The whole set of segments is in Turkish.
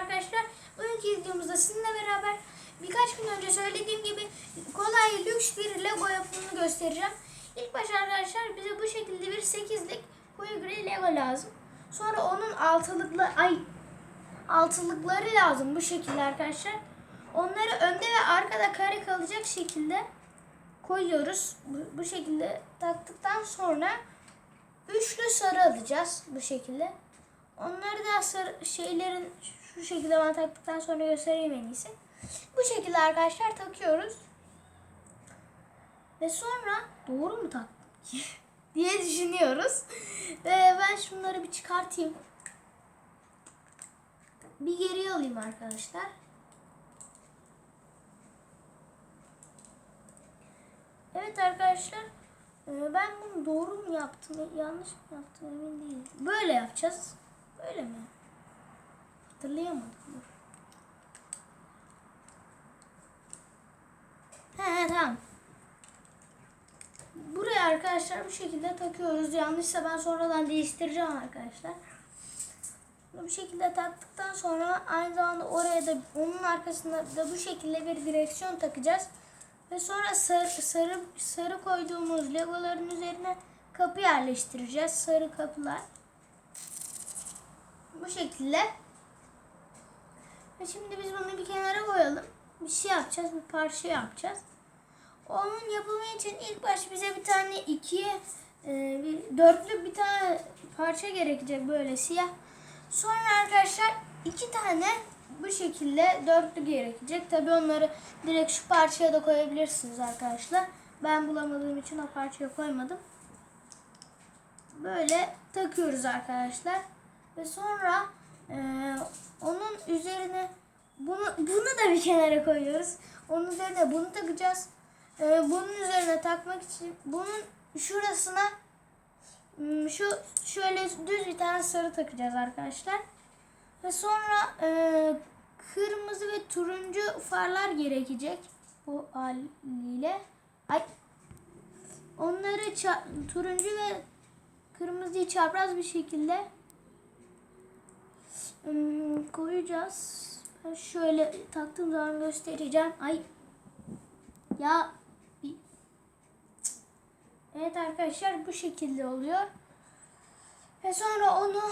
arkadaşlar. Bugünkü videomuzda sizinle beraber birkaç gün önce söylediğim gibi kolay lüks bir Lego yapımını göstereceğim. İlk başta arkadaşlar bize bu şekilde bir 8'lik koyu gri Lego lazım. Sonra onun altılıklı ay altılıkları lazım bu şekilde arkadaşlar. Onları önde ve arkada kare kalacak şekilde koyuyoruz. Bu, bu şekilde taktıktan sonra üçlü sarı alacağız bu şekilde. Onları da sarı şeylerin şu şekilde ben taktıktan sonra göstereyim en iyisi. Bu şekilde arkadaşlar takıyoruz. Ve sonra doğru mu taktık diye düşünüyoruz. Ve ben şunları bir çıkartayım. Bir geriye alayım arkadaşlar. Evet arkadaşlar. e, Ben bunu doğru mu yaptım, yanlış mı yaptım emin değilim. Böyle yapacağız. Böyle mi? Hatırlayamadım. He he tamam. Buraya arkadaşlar bu şekilde takıyoruz. Yanlışsa ben sonradan değiştireceğim arkadaşlar. Bu şekilde taktıktan sonra aynı zamanda oraya da onun arkasında da bu şekilde bir direksiyon takacağız. Ve sonra sarı, sarı, sarı koyduğumuz legoların üzerine kapı yerleştireceğiz. Sarı kapılar. Bu şekilde. Ve şimdi biz bunu bir kenara koyalım. Bir şey yapacağız. Bir parça yapacağız. Onun yapımı için ilk baş bize bir tane ikiye e, bir dörtlü bir tane parça gerekecek böyle siyah. Sonra arkadaşlar iki tane bu şekilde dörtlü gerekecek. Tabi onları direkt şu parçaya da koyabilirsiniz arkadaşlar. Ben bulamadığım için o parçaya koymadım. Böyle takıyoruz arkadaşlar. Ve sonra e, onun üzerine bunu bunu da bir kenara koyuyoruz. Onun üzerine bunu takacağız. E, bunun üzerine takmak için bunun şurasına hmm, şu şöyle düz bir tane sarı takacağız arkadaşlar. Ve sonra e, kırmızı ve turuncu farlar gerekecek bu haliyle. Ay. Onları turuncu ve kırmızıyı çapraz bir şekilde koyacağız. Ben şöyle taktığım zaman göstereceğim. Ay. Ya. Evet arkadaşlar bu şekilde oluyor. Ve sonra onu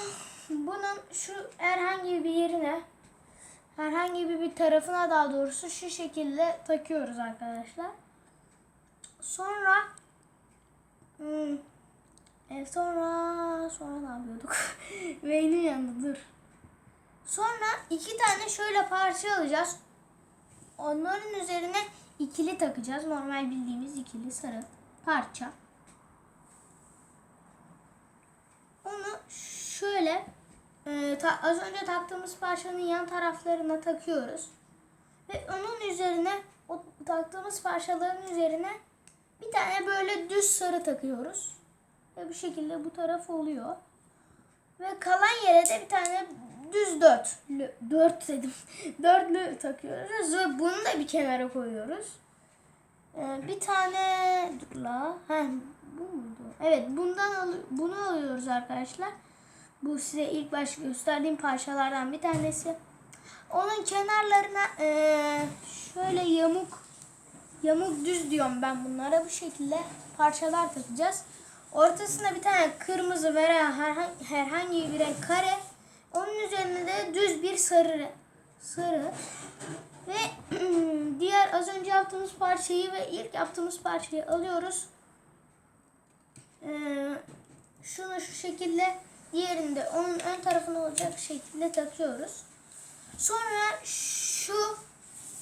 bunun şu herhangi bir yerine herhangi bir, bir tarafına daha doğrusu şu şekilde takıyoruz arkadaşlar. Sonra hmm, e sonra sonra ne yapıyorduk? Beynin yanında dur. Sonra iki tane şöyle parça alacağız. Onların üzerine ikili takacağız. Normal bildiğimiz ikili sarı parça. Onu şöyle e, ta- az önce taktığımız parçanın yan taraflarına takıyoruz. Ve onun üzerine o taktığımız parçaların üzerine bir tane böyle düz sarı takıyoruz. Ve bu şekilde bu taraf oluyor. Ve kalan yere de bir tane düz dörtlü, dört dedim, dörtlü takıyoruz ve bunu da bir kenara koyuyoruz. Ee, bir tane dur la. Heh, bu muydu? Evet bundan al bunu alıyoruz arkadaşlar. Bu size ilk baş gösterdiğim parçalardan bir tanesi. Onun kenarlarına eee, şöyle yamuk yamuk düz diyorum ben bunlara bu şekilde parçalar takacağız. Ortasına bir tane kırmızı veya herhangi bir renk kare. Onun üzerine de düz bir sarı sarı ve diğer az önce yaptığımız parçayı ve ilk yaptığımız parçayı alıyoruz. Ee, şunu şu şekilde diğerini de onun ön tarafına olacak şekilde takıyoruz. Sonra şu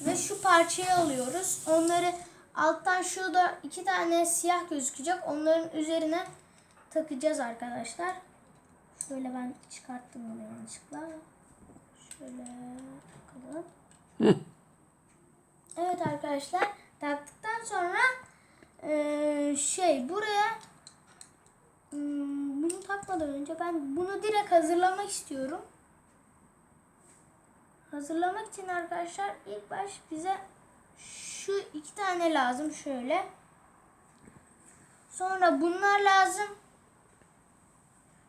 ve şu parçayı alıyoruz. Onları alttan şurada iki tane siyah gözükecek. Onların üzerine takacağız arkadaşlar. Şöyle ben çıkarttım bunu yanlışlıkla. Şöyle takalım. Evet arkadaşlar taktıktan sonra eee, şey buraya hmm, bunu takmadan önce ben bunu direkt hazırlamak istiyorum. Hazırlamak için arkadaşlar ilk baş bize şu iki tane lazım şöyle. Sonra bunlar lazım.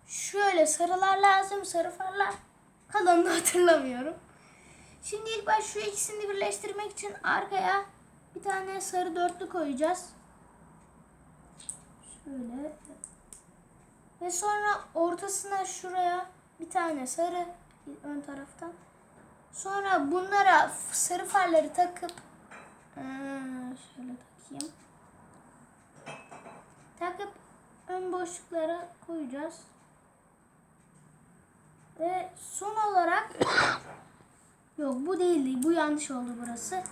Şöyle sarılar lazım, sarı farlar. Kalanını hatırlamıyorum. Şimdi ilk baş şu ikisini birleştirmek için arkaya bir tane sarı dörtlü koyacağız. Şöyle. Ve sonra ortasına şuraya bir tane sarı ön taraftan. Sonra bunlara sarı farları takıp şöyle takayım. Takıp ön boşluklara koyacağız. Ve son olarak yok bu değildi. Bu yanlış oldu burası.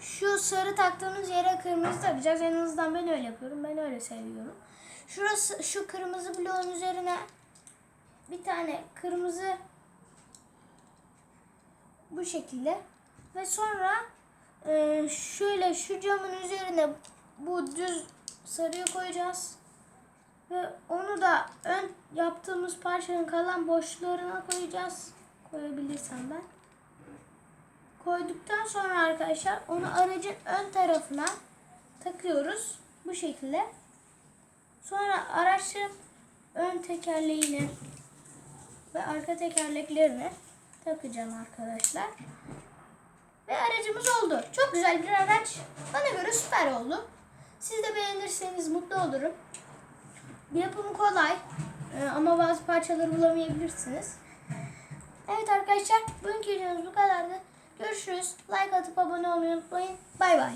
Şu sarı taktığımız yere kırmızı takacağız. En azından ben öyle yapıyorum. Ben öyle seviyorum. Şurası şu kırmızı bloğun üzerine bir tane kırmızı bu şekilde ve sonra e, şöyle şu camın üzerine bu düz sarıyı koyacağız. Ve onu da ön yaptığımız parçanın kalan boşluklarına koyacağız. Koyabilirsem ben. Koyduktan sonra arkadaşlar onu aracın ön tarafına takıyoruz. Bu şekilde. Sonra araçın ön tekerleğini ve arka tekerleklerini takacağım arkadaşlar. Ve aracımız oldu. Çok güzel bir araç. Bana göre süper oldu. Siz de beğenirseniz mutlu olurum. Yapımı kolay Ee, ama bazı parçaları bulamayabilirsiniz. Evet arkadaşlar bugünkü videomuz bu kadardı. Görüşürüz. Like atıp abone olmayı unutmayın. Bay bay.